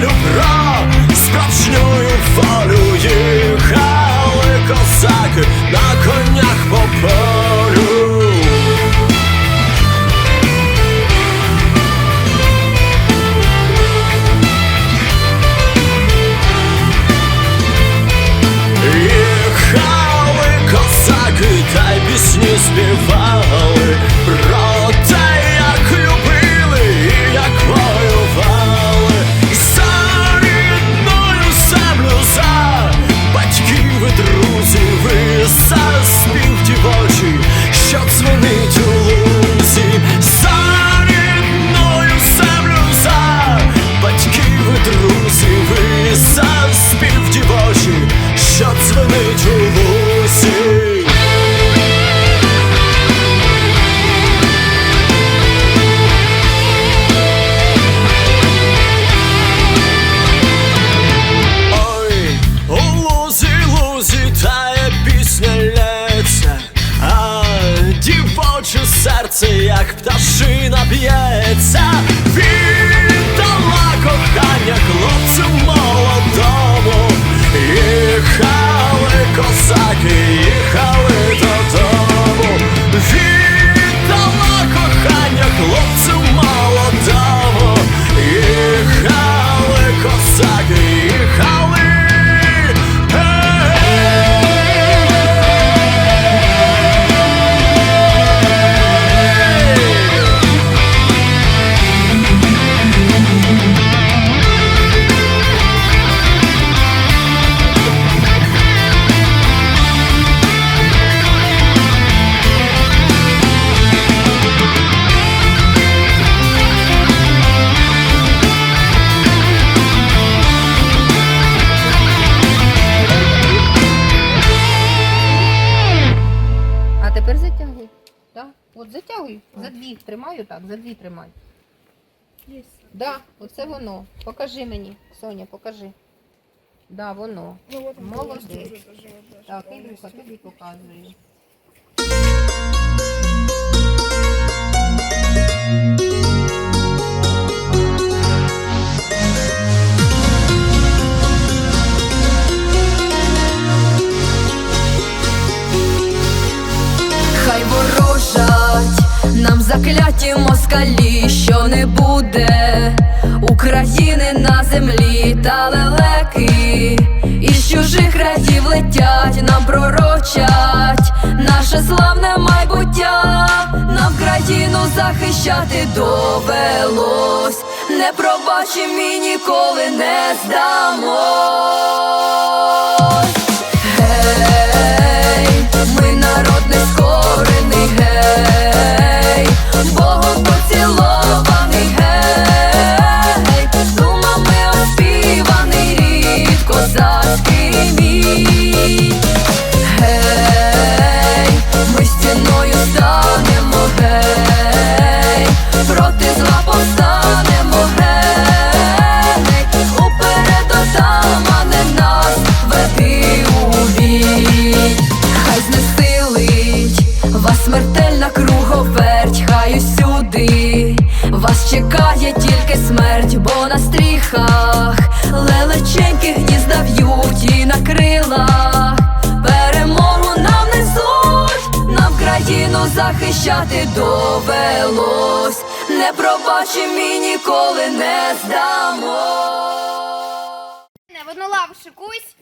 Алю прав Так? От затягуй. За дві тримаю так, за дві тримай. Да, оце воно. Покажи мені, Соня, покажи. Да, воно. Молодець. Так, Ілюха, тобі показую. Закляті москалі, що не буде України на землі та лелеки, із чужих радів летять, нам пророчать наше славне майбуття, нам країну захищати довелось, не пробачимо і ніколи не здамось. Богом поцілований, захищати довелось, не пробачим і ніколи не здамо. Не, в одну лаву шикуйсь.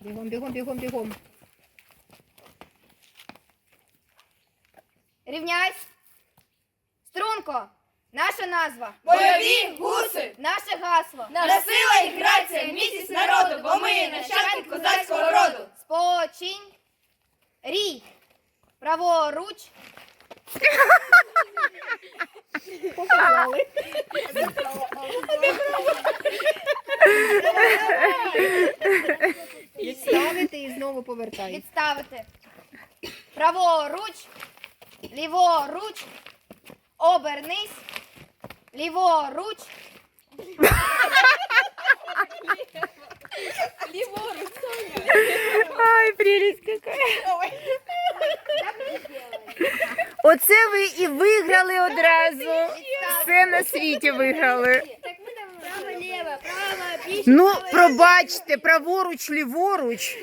Бігом, бігом, бігом, бігом. Рівняйсь. Струнко. Наша назва. Бойові гуси! Наше гасло. Наша сила і грація, міцність народу, бо ми нащадки козацького роду. Спочинь. Рій. Праворуч. Відставити і знову повертай. Відставити. Праворуч. Ліворуч. Обернись. Ліворуч. Ай, прелесть какая. Оце ви і виграли одразу. Все на світі виграли. Право, Ну, пробачте, праворуч, ліворуч.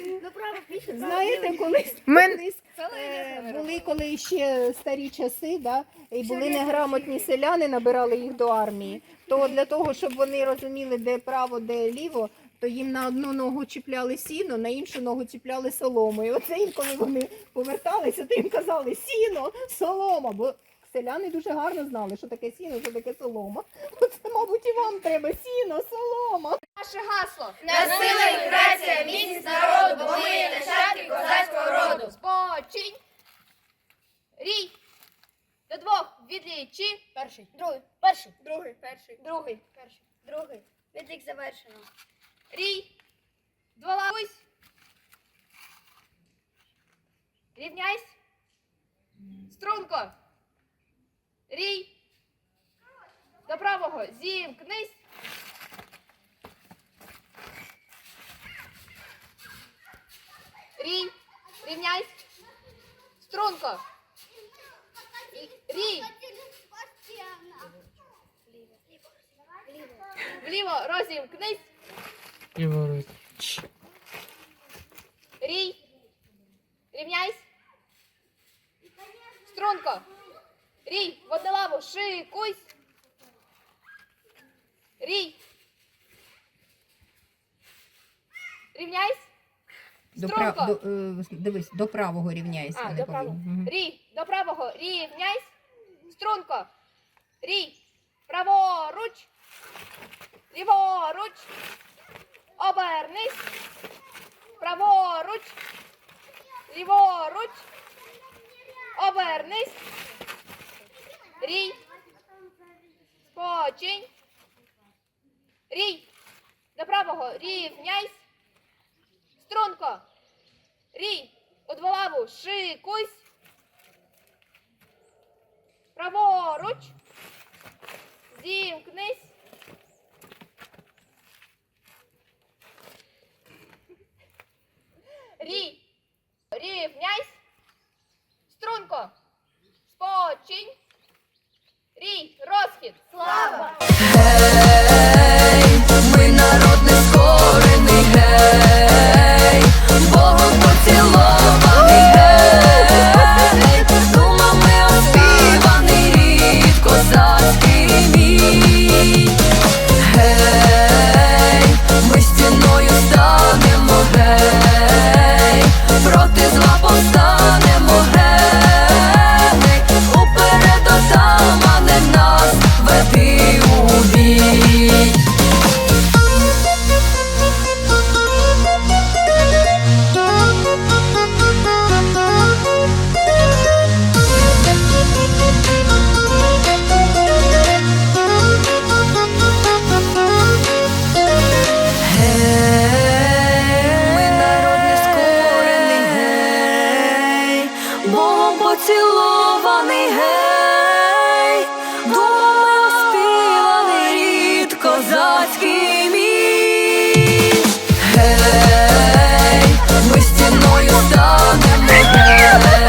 Знаєте, колись, Мен... е, були коли ще старі часи, да, і були неграмотні селяни, набирали їх до армії. То для того, щоб вони розуміли, де право, де ліво, то їм на одну ногу чіпляли сіно, на іншу ногу чіпляли солому. І оце їм, коли вони поверталися, то їм казали сіно, солома. Бо селяни дуже гарно знали, що таке сіно, що таке солома. Оце, мабуть, і вам треба сіно, солома. Наше гасло. Наша сила і грація, міцність народу, бо ми нащадки козацького роду. Спочинь. Рій. До двох. Відлічі. Перший. Другий. Перший. Другий, перший, Другий. Перший. другий. Відлік завершено рій, дволапусь, рівняйсь, струнко, рій, до правого, зімкнись. Рій, рівняйсь, струнко. Рій. Вліво, розімкнись. Ліворуч. Рій. Рівняйсь. Струнко. Рій, в одну лаву, шикуйсь. Рій. Рівняйсь. До Струнко. прав... до, е, дивись, до правого рівняйся. А, не до правого. Мгм. Рій, до правого, рівняйсь. Струнко. Рій. Праворуч. Ліворуч. Обернись. Праворуч. Ліворуч. Обернись. Рій. Спочинь. Рій. До правого. Рівняйсь. Струнко. Рій. У дволаву. Шикуйсь. Праворуч. Зімкнись. Богом поцілований, гей, думами оспіваний рід козацький мій. Гей, ми стіною станемо, гей,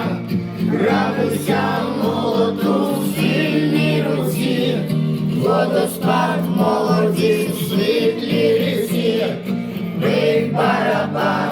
Радуйся молоду в сильній руці, водоспад молоді, світлі різі, бий барабан.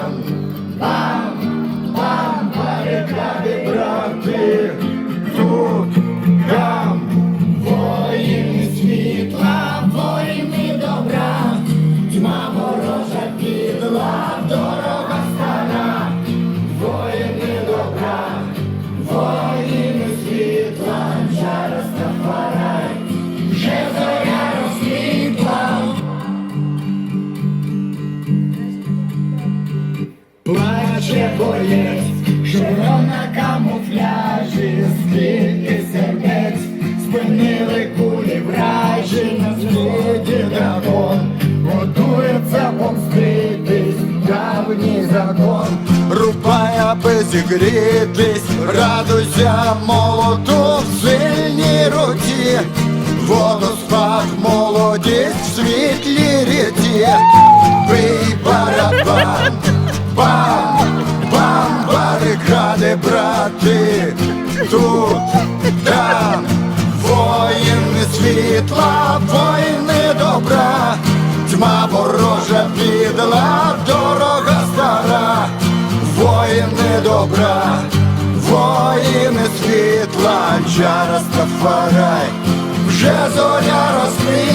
Камуфляжі, скільки сердець, спинили кулі вражі на світі дракон, готується помститись, давній закон. Рубай, аби зігрітись, радуйся молоту брати, тут, там, воїни світла, воїни добра, тьма ворожа підла, дорога стара, воїни добра, воїни світла, чара Стафарай, вже зоря розквітла.